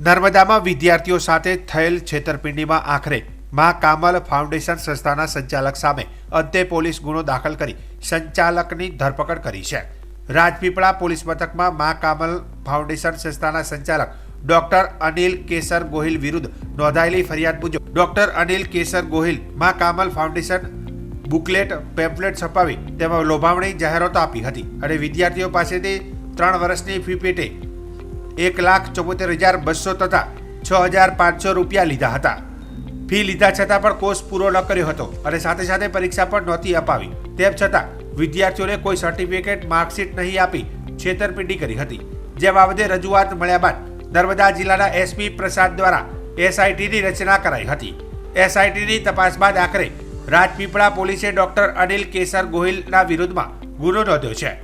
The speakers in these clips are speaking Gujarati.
નર્મદામાં વિદ્યાર્થીઓ સાથે થયેલ છેતરપિંડીમાં આખરે મા કામલ ફાઉન્ડેશન સંસ્થાના સંચાલક સામે અંતે પોલીસ ગુનો દાખલ કરી સંચાલકની ધરપકડ કરી છે. રાજપીપળા પોલીસ મથકમાં મા કામલ ફાઉન્ડેશન સંસ્થાના સંચાલક ડોક્ટર અનિલ કેસર ગોહિલ વિરુદ્ધ નોંધાયેલી ફરિયાદ મુજબ ડોક્ટર અનિલ કેસર ગોહિલ મા કામલ ફાઉન્ડેશન બુકલેટ, પેમ્પલેટ છપાવી તેમાં લોભામણી જાહેરાતો આપી હતી અને વિદ્યાર્થીઓ પાસેથી ત્રણ વર્ષની ફી પેટે એક લાખ ચુમ્મોતેર હજાર બસો તથા છ હજાર પાંચસો રૂપિયા લીધા હતા. ફી લીધા છતાં પણ કોર્સ પૂરો ન કર્યો હતો અને સાથે સાથે પરીક્ષા પણ નહોતી અપાવી. તેમ છતાં, વિદ્યાર્થીઓને કોઈ સર્ટિફિકેટ માર્કશીટ નહીં આપી છેતરપિંડી કરી હતી. જે બાબતે રજૂઆત મળ્યા બાદ નર્મદા જિલ્લાના એસપી પ્રસાદ દ્વારા એસઆઈટીની રચના કરાઈ હતી. એસઆઈટીની તપાસ બાદ આખરે રાજપીપળા પોલીસે ડોક્ટર અનિલ કેસર ગોહિલના વિરુદ્ધમાં ગુનો નોંધ્યો છે.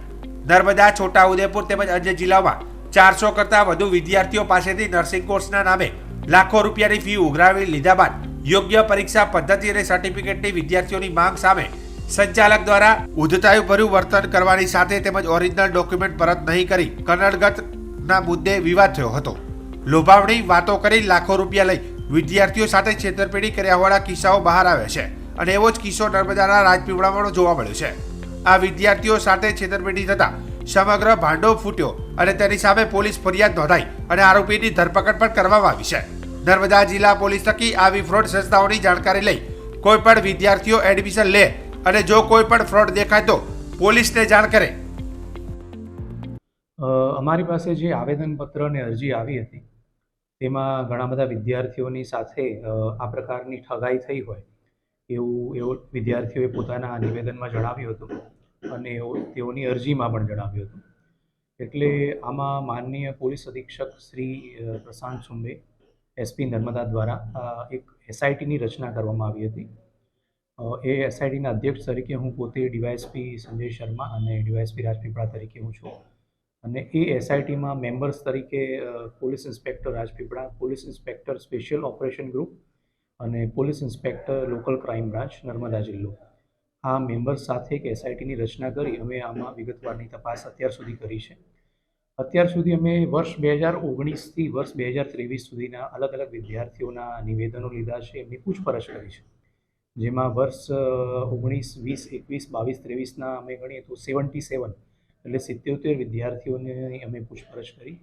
નર્મદા છોટાઉદેપુર તેમજ અન્ય જિલ્લાઓમાં ચારસો કરતાં વધુ વિદ્યાર્થીઓ પાસેથી નર્સિંગ કોર્સના નામે લાખો રૂપિયાની ફી ઉઘરાવી લીધા બાદ યોગ્ય પરીક્ષા પદ્ધતિ અને સર્ટિફિકેટની વિદ્યાર્થીઓની માંગ સામે સંચાલક દ્વારા ઉદ્ધતાયુભર્યું વર્તન કરવાની સાથે તેમજ ઓરિજિનલ ડોક્યુમેન્ટ પરત નહીં કરી કન્નડગતના મુદ્દે વિવાદ થયો હતો. લોભાવણી વાતો કરી લાખો રૂપિયા લઈ વિદ્યાર્થીઓ સાથે છેતરપિંડી કર્યા હોવાના કિસ્સાઓ બહાર આવ્યા છે અને એવો જ કિસ્સો નર્મદાના રાજપીપળામાં જોવા મળ્યો છે. આ વિદ્યાર્થીઓ સાથે છેતરપિંડી થતા સમગ્ર ભાંડો ફૂટ્યો અને તેની સામે પોલીસ ફરિયાદ નોંધાઈ અને આરોપીની ધરપકડ પણ કરવામાં આવી છે. નર્મદા જિલ્લા પોલીસ થકી આવી ફ્રોડ સંસ્થાઓની જાણકારી લઈ કોઈ પણ વિદ્યાર્થીઓ એડમિશન લે અને જો કોઈ પણ ફ્રોડ દેખાય તો પોલીસને જાણ કરે. અમારી પાસે જે આવેદનપત્ર અને અરજી આવી હતી, તેમાં ઘણા બધા વિદ્યાર્થીઓની સાથે આ પ્રકારની ઠગાઈ થઈ હોય એવું એવું વિદ્યાર્થીઓએ પોતાના નિવેદનમાં જણાવ્યું હતું. અને તેઓની અરજીમાં પણ જણાવ્યું હતું. એટલે આમાં માનનીય પોલીસ અધિક્ષક શ્રી પ્રશાંત સુંબે એસપી નર્મદા દ્વારા એક એસઆઈટીની રચના કરવામાં આવી હતી. એ એસઆઈટીના અધ્યક્ષ તરીકે હું પોતે ડીવાયએસપી સંજય શર્મા અને ડીવાયએસપી રાજપીપળા તરીકે હું છું. અને એ એસઆઈટીમાં મેમ્બર્સ તરીકે police inspector Rajpipla, police inspector special operation group અને police inspector local crime branch Narmada જિલ્લો. આ મેમ્બર્સ સાથે એક એસઆઈટીની રચના કરી અમે આમાં વિગતવારની તપાસ અત્યાર સુધી કરી છે. અત્યાર સુધી અમે વર્ષ બે હજાર ઓગણીસથી વર્ષ બે હજાર ત્રેવીસ સુધીના અલગ અલગ વિદ્યાર્થીઓના નિવેદનો લીધા છે, એમની પૂછપરછ કરી છે. જેમાં વર્ષ ઓગણીસ, વીસ, એકવીસ, બાવીસ, ત્રેવીસના અમે ગણીએ તો સેવન્ટી સેવન એટલે સિત્યોતેર વિદ્યાર્થીઓને અમે પૂછપરછ કરી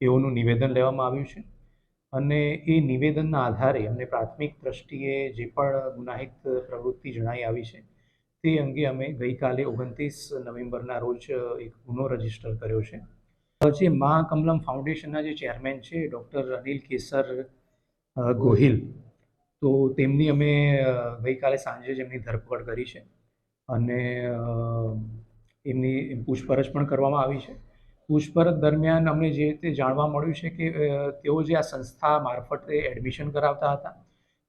તેઓનું નિવેદન લેવામાં આવ્યું છે. અને એ નિવેદનના આધારે અમને પ્રાથમિક દ્રષ્ટિએ જે પણ ગુનાહિત પ્રવૃત્તિ જણાઈ આવી છે તે અંગે અમે ગઈકાલે ઓગણત્રીસ નવેમ્બરના રોજ એક ગુનો રજિસ્ટર કર્યો છે. જે મા કમલમ ફાઉન્ડેશનના જે ચેરમેન છે, ડૉક્ટર અનિલ કેસર ગોહિલ, તો તેમની અમે ગઈકાલે સાંજે જ એમની ધરપકડ કરી છે. અને એમની પૂછપરછ પણ કરવામાં આવી છે. પૂછપરછ દરમિયાન અમને જે રીતે જાણવા મળ્યું છે કે તેઓ જે આ સંસ્થા મારફતે એડમિશન કરાવતા હતા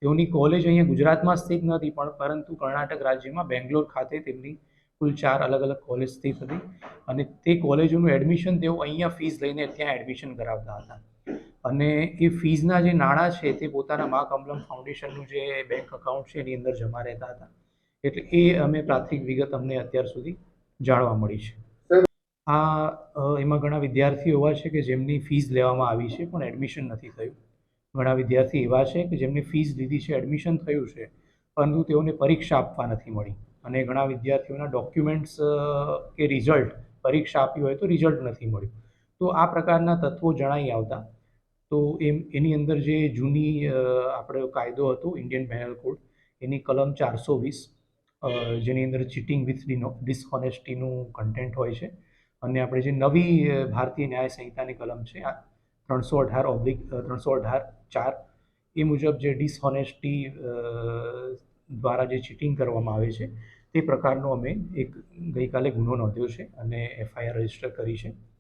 તેઓની કોલેજ અહીંયા ગુજરાતમાં સ્થિત નથી, પણ પરંતુ કર્ણાટક રાજ્યમાં બેંગ્લોર ખાતે તેમની કુલ ચાર અલગ અલગ કોલેજ સ્થિત હતી. અને તે કોલેજોનું એડમિશન તેઓ અહીંયા ફીસ લઈને ત્યાં એડમિશન કરાવતા હતા. અને એ ફીઝના જે નાણાં છે, તે પોતાના મા કમલમ ફાઉન્ડેશનનું જે બેંક અકાઉન્ટ છે, એની અંદર જમા રહેતા હતા. એટલે એ અમે પ્રાથમિક વિગત અમને અત્યાર સુધી જાણવા મળી છે. આ એમાં ઘણા વિદ્યાર્થીઓ એવા છે કે જેમની ફીસ લેવામાં આવી છે, પણ એડમિશન નથી થયું. ઘણા વિદ્યાર્થી એવા છે કે જેમની ફીસ લીધી છે એડમિશન થયું છે, પરંતુ તેઓને પરીક્ષા આપવા નથી મળી. અને ઘણા વિદ્યાર્થીઓના ડોક્યુમેન્ટ્સ કે રિઝલ્ટ પરીક્ષા આપી હોય તો રિઝલ્ટ નથી મળ્યું. તો આ પ્રકારના તત્વો જણાઈ આવતા. તો એમ, એની અંદર જે જૂની આપણો કાયદો હતો ઇન્ડિયન પેનલ કોડ એની કલમ ચારસો વીસ જેની અંદર ચીટિંગ વિથ ડિસહોનેસ્ટીનું કન્ટેન્ટ હોય છે. અને આપણે જે નવી ભારતીય ન્યાય સંહિતાની કલમ છે, આ ત્રણસો અઢાર ઓબ્લિક ત્રણસો અઢાર ચાર. એ મુજબ જે ડિસહોનેસ્ટી દ્વારા જે ચીટિંગ કરવામાં આવે છે, તે પ્રકારનો અમે એક ગઈકાલે ગુનો નોંધ્યો છે અને એફઆઈઆર રજિસ્ટર કરી છે.